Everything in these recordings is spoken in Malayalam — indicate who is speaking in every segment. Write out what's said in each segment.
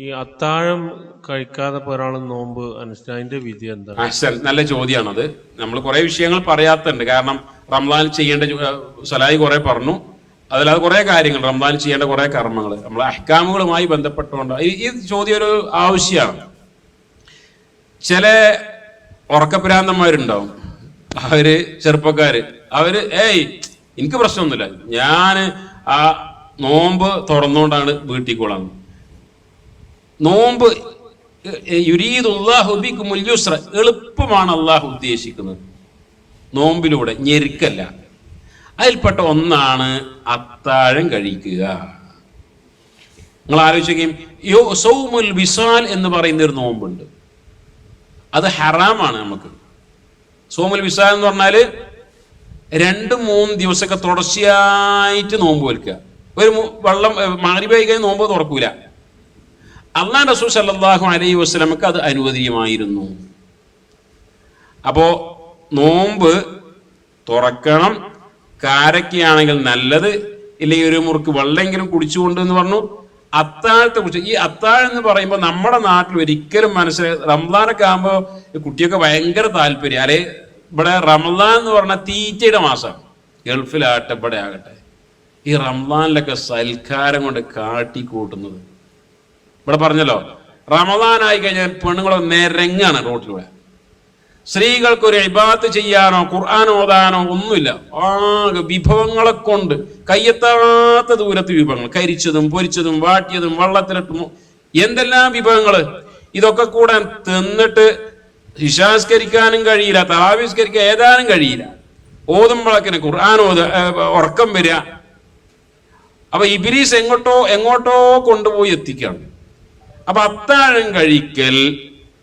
Speaker 1: ഈ അത്താഴം കഴിക്കാതെ ഒരാൾ നോമ്പ് അനുഷ്ഠിച്ച അതിന്റെ വിധി എന്താ?
Speaker 2: അഹ്സൻ നല്ല ചോദ്യമാണത് നമ്മൾ കുറെ വിഷയങ്ങൾ പറയാത്തുണ്ട്. കാരണം റംസാൻ ചെയ്യേണ്ട സലായി കുറെ പറഞ്ഞു. അതിലത് കുറെ കാര്യങ്ങൾ റംസാൻ ചെയ്യേണ്ട കുറെ കർമ്മങ്ങൾ നമ്മൾ അഹ്കാമുകളുമായി ബന്ധപ്പെട്ടുകൊണ്ട്. ഈ ചോദ്യം ഒരു ആവശ്യമാണ്. ചില ഉറക്കപ്രാന്തന്മാരുണ്ടാവും അവർ ചെറുപ്പക്കാര്. അവർ ഏയ് എനിക്ക് പ്രശ്നമൊന്നുമില്ല. ഞാൻ ആ നോമ്പ് തുറന്നുകൊണ്ടാണ് വീട്ടിൽ കൊള്ളാൻ നോമ്പ് എളുപ്പമാണ് അള്ളാഹു ഉദ്ദേശിക്കുന്നത്. നോമ്പിലൂടെ ഞെരുക്കല്ല. അതിൽപ്പെട്ട ഒന്നാണ് അത്താഴം കഴിക്കുക. നിങ്ങൾ ആലോചിക്കുകയും യോ സൗമുൽ വിസാൽ എന്ന് പറയുന്ന ഒരു നോമ്പുണ്ട്. അത് ഹറാമാണ് നമുക്ക്. സോമുൽ വിസാൽ എന്ന് പറഞ്ഞാൽ രണ്ട് മൂന്ന് ദിവസമൊക്കെ തുടർച്ചയായിട്ട് നോമ്പ് വയ്ക്കുക ഒരു വെള്ളം പോയി കഴിഞ്ഞാൽ നോമ്പ് തുറക്കൂല. അള്ളാഹ് റസൂൽ സല്ലല്ലാഹു അലൈഹി വസ്ലമക്ക് അത് അനുവദനീയമായിരുന്നു. അപ്പോ നോമ്പ് തുറക്കണം. കാരക്കയാണെങ്കിൽ നല്ലത്. ഇല്ലെങ്കിൽ ഒരു മുറുക്ക് വെള്ളമെങ്കിലും കുടിച്ചുകൊണ്ട് എന്ന് പറഞ്ഞു. അത്താഴത്തെ കുറിച്ച് ഈ അത്താഴം എന്ന് പറയുമ്പോൾ നമ്മുടെ നാട്ടിൽ ഒരിക്കലും മനസ്സിലായി റംസാനൊക്കെ ആകുമ്പോൾ കുട്ടിയൊക്കെ ഭയങ്കര താല്പര്യം. അല്ലെ ഇവിടെ റംസാൻ എന്ന് പറഞ്ഞാൽ തീറ്റയുടെ മാസം. ഗൾഫിലാകട്ടെ ഇവിടെ ആകട്ടെ ഈ റംസാനിലൊക്കെ സൽക്കാരം കൊണ്ട് കാട്ടി കൂട്ടുന്നത് ഇവിടെ പറഞ്ഞല്ലോ റമദാൻ ആയി കഴിഞ്ഞാൽ പെണ്ണുങ്ങളെ നിരങ്ങാണ് റോട്ടിലൂടെ സ്ത്രീകൾക്ക് ഒരു ഇബാത്ത് ചെയ്യാനോ ഖുർആൻ ഓതാനോ ഒന്നുമില്ല. ആകെ വിഭവങ്ങളെ കൊണ്ട് കയ്യെത്താത്ത ദൂരത്ത് വിഭവങ്ങൾ. കരിച്ചതും പൊരിച്ചതും വാട്ടിയതും വള്ളത്തിലിട്ടും എന്തെല്ലാം വിഭവങ്ങൾ ഇതൊക്കെ കൂടെ തിന്നിട്ട് വിശാസ്കരിക്കാനും കഴിയില്ല താവിഷ്കരിക്കാൻ ഏതാനും കഴിയില്ല. ഓതുമ്പോഴക്കിന് ഖുർആൻ ഓത ഉറക്കം വരിക. അപ്പൊ ഇബിലീസ് എങ്ങോട്ടോ എങ്ങോട്ടോ കൊണ്ടുപോയി എത്തിക്കുകയാണ് അപ്പൊ അത്താഴം കഴിക്കൽ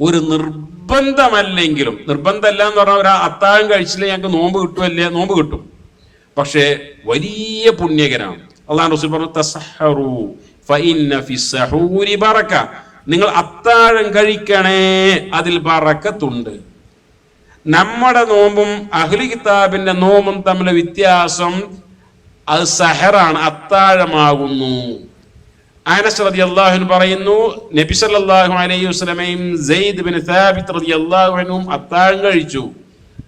Speaker 2: ഒരു നിർബന്ധമല്ലെങ്കിലും നിർബന്ധമല്ല എന്ന് പറഞ്ഞാൽ ഒരു അത്താഴം കഴിച്ചില്ലേ ഞങ്ങൾക്ക് നോമ്പ് കിട്ടുമല്ലേ നോമ്പ് കിട്ടും. പക്ഷേ വലിയ പുണ്യകരാണ് അള്ളാഹ് റസൂൽ പറഞ്ഞു ഫഇന്ന ബറക നിങ്ങൾ അത്താഴം കഴിക്കണേ അതിൽ ബറക്കത്തുണ്ട്. നമ്മുടെ നോമ്പും അഹ്ലി കിതാബിന്റെ നോമ്പും തമ്മിലെ വ്യത്യാസം അത് സഹറാണ് അത്താഴമാകുന്നു. അനസ് പറയുന്നു നബി സല്ലല്ലാഹു അലൈഹി അത്താഴം കഴിച്ചു.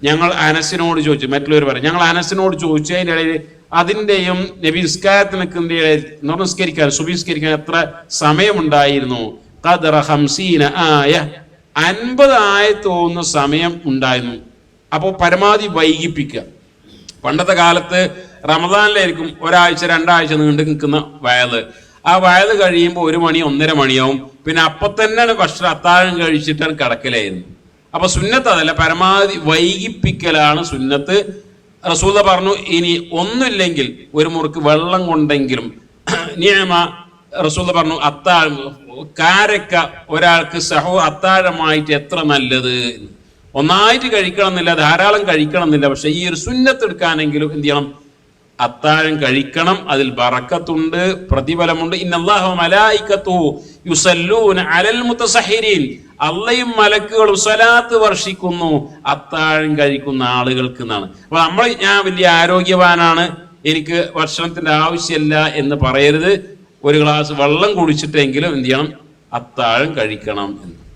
Speaker 2: ഞങ്ങൾ അനസിനോട് ചോദിച്ചു മറ്റുള്ളവർ പറയും ഞങ്ങൾ അനസിനോട് ചോദിച്ചു അതിന്റെ ഇടയിൽ അതിന്റെയും നബി നിസ്കാരത്തിന് നിൽക്കുന്നതിന്റെ ഇടയിൽ നിസ്കരിക്കാൻ സുബിസ്കരിക്കാൻ എത്ര സമയമുണ്ടായിരുന്നു? ആയ അൻപതായി തോന്നുന്ന സമയം ഉണ്ടായിരുന്നു. അപ്പോൾ പരമാവധി വൈകിപ്പിക്കുക. പണ്ടത്തെ കാലത്ത് റമദാനിലായിരിക്കും ഒരാഴ്ച രണ്ടാഴ്ച നീണ്ടു നിൽക്കുന്ന വയൽ. ആ വയത് കഴിയുമ്പോൾ ഒരു മണി ഒന്നര മണിയാവും. പിന്നെ അപ്പൊ തന്നെ ഭക്ഷണം. അത്താഴം കഴിച്ചിട്ടാണ് കിടക്കലായിരുന്നു. അപ്പൊ സുന്നത്ത് അതല്ല പരമാവധി വൈകിപ്പിക്കലാണ് സുന്നത്ത്. റസൂല പറഞ്ഞു ഇനി ഒന്നുമില്ലെങ്കിൽ ഒരു മുറുക്ക് വെള്ളം കൊണ്ടെങ്കിലും നിയമ റസൂല പറഞ്ഞു അത്താഴം കാരക്ക ഒരാൾക്ക് സഹോ അത്താഴമായിട്ട് എത്ര നല്ലത്? ഒന്നായിട്ട് കഴിക്കണം എന്നില്ല ധാരാളം കഴിക്കണം എന്നില്ല പക്ഷെ ഈ ഒരു സുന്നത്ത് എടുക്കാനെങ്കിലും എന്ത് ചെയ്യണം? അത്താഴം കഴിക്കണം അതിൽ ബറക്കത്തുണ്ട് പ്രതിഫലമുണ്ട്. അള്ളയും മലക്കുകളും സ്വലാത്ത് വർഷിക്കുന്നു അത്താഴം കഴിക്കുന്ന ആളുകൾക്ക് എന്നാണ്. അപ്പൊ നമ്മൾ ഞാൻ വലിയ ആരോഗ്യവാനാണ് എനിക്ക് ഭക്ഷണത്തിന്റെ ആവശ്യമില്ല എന്ന് പറയരുത്. ഒരു ഗ്ലാസ് വെള്ളം കുടിച്ചിട്ടെങ്കിലും എന്ത് ചെയ്യണം? അത്താഴം കഴിക്കണം എന്ന്.